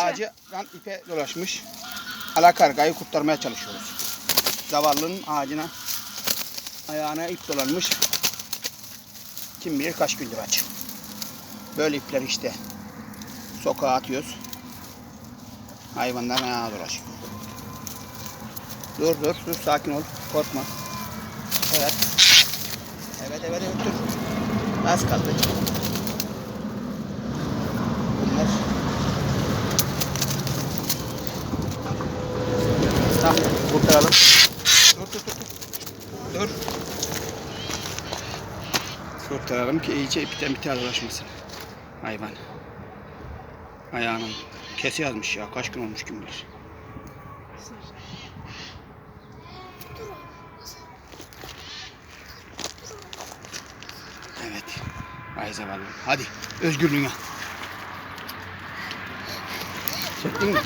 ağacından ipe dolaşmış. Alakargayı kurtarmaya çalışıyoruz. Zavallının ağacına ayağına ip dolanmış. Kim bilir kaç gündür aç. Böyle ipler işte. Sokağa atıyoruz. Hayvanların ayağına dolaşıyor. Dur dur dur sakin ol. Korkma. Evet. Evet evet evet dur. Az kaldı. Dur dur dur. Dur. Dur. Kurtaralım ki iyice ipten biter dolaşmasın. Hayvan. Ayağının kesi yazmış ya. Kaç gün olmuş kim bilir. Evet. Ay zavallı. Hadi özgürlüğüne. Çektin mi?